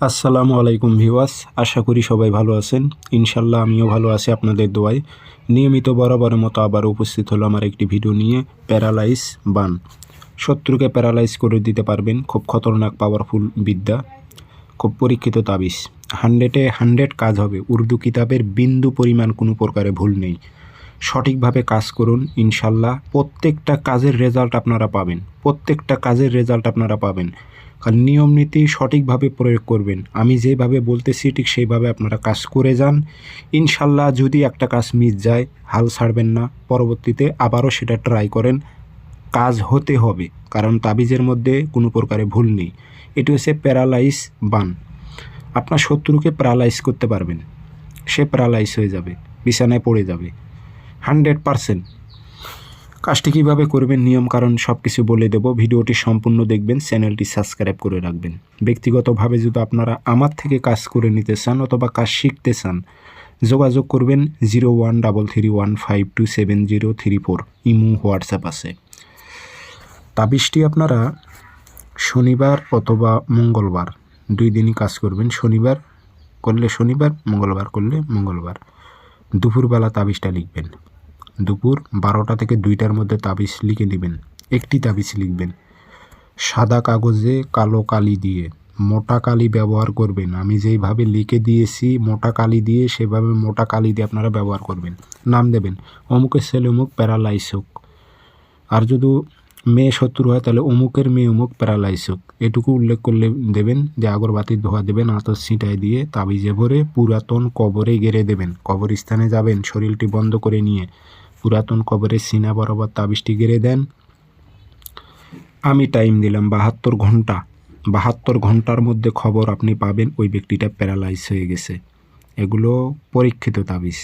আসসালামু আলাইকুম ভিওয়াস আশা করি সবাই ভালো আছেন। ইনশাল্লাহ আমিও ভালো আছি আপনাদের দোয়ায়। নিয়মিত বরাবরের মতো আবার উপস্থিত হলো আমার একটি ভিডিও নিয়ে, প্যারালাইজ বান। শত্রুকে প্যারালাইজ করে দিতে পারবেন খুব খতরনাক, পাওয়ারফুল বিদ্যা, খুব পরীক্ষিত তাবিজ। হান্ড্রেডে হান্ড্রেড কাজ হবে। উর্দু কিতাবের বিন্দু পরিমাণ কোনো প্রকারে ভুল নেই। সঠিকভাবে কাজ করুন, ইনশাল্লাহ। প্রত্যেকটা কাজের রেজাল্ট আপনারা পাবেন। প্রত্যেকটা কাজের রেজাল্ট আপনারা পাবেন। আর নিয়ম নীতি সঠিকভাবে প্রয়োগ করবেন। আমি যেভাবে বলতেছি, ঠিক সেইভাবে আপনারা কাজ করে যান। ইনশাল্লাহ যদি একটা কাজ মিস যায়, হাল ছাড়বেন না। পরবর্তীতে আবারও সেটা ট্রাই করেন। কাজ হতে হবে। কারণ তাবিজের মধ্যে কোনো প্রকারে ভুল নেই। এটি হচ্ছে প্যারালাইজ বান। আপনার শত্রুকে প্যারালাইজ করতে পারবেন। সে প্যারালাইজ হয়ে যাবে। বিছানায় পড়ে যাবে। Hundred percent. কাজটি কীভাবে করবেন নিয়ম কারণ সব কিছু বলে দেব। ভিডিওটি সম্পূর্ণ দেখবেন, চ্যানেলটি সাবস্ক্রাইব করে রাখবেন। ব্যক্তিগতভাবে যদি আপনারা আমার থেকে কাজ করে নিতে চান অথবা কাজ শিখতে চান, যোগাযোগ করবেন zero one double three one five two seven zero three four. Imo, WhatsApp আছে। তাবিজটি আপনারা শনিবার অথবা মঙ্গলবার, দুই দিনই কাজ করবেন। শনিবার করলে শনিবার, মঙ্গলবার করলে মঙ্গলবার। দুপুরবেলা তাবিজটা লিখবেন। দুপুর বারোটা থেকে দুইটার মধ্যে তাবিজ লিখে নেবেন একটি তাবিজ লিখবেন। সাদা কাগজে কালো কালি দিয়ে। মোটা কালি ব্যবহার করবেন। আমি যেইভাবে লিখে দিয়েছি মোটা কালি দিয়ে, সেভাবে মোটা কালি দিয়ে আপনারা ব্যবহার করবেন। নাম দেবেন, অমুকের ছেলে অমুক প্যারালাইস হোক। আর যদি মেয়ে শত্রু হয়, তাহলে অমুকের মেয়ে অমুক প্যারালাইস হোক। এটুকু উল্লেখ করলে দেবেন যে আগরবাতির ধোয়া দেবেন, আতর ছিটায় দিয়ে তাবিজে ভরে পুরাতন কবরে গেড়ে দেবেন। কবরস্থানে যাবেন, শরীরটি বন্ধ করে নিয়ে। পুরাতন কবরের সিনা বরাবর তাবিজটি গেড়ে দেন। আমি টাইম দিলাম বাহাত্তর ঘণ্টা। বাহাত্তর ঘণ্টার মধ্যে খবর আপনি পাবেন ওই ব্যক্তিটা প্যারালাইজ হয়ে গেছে। এগুলো পরীক্ষিত তাবিজ।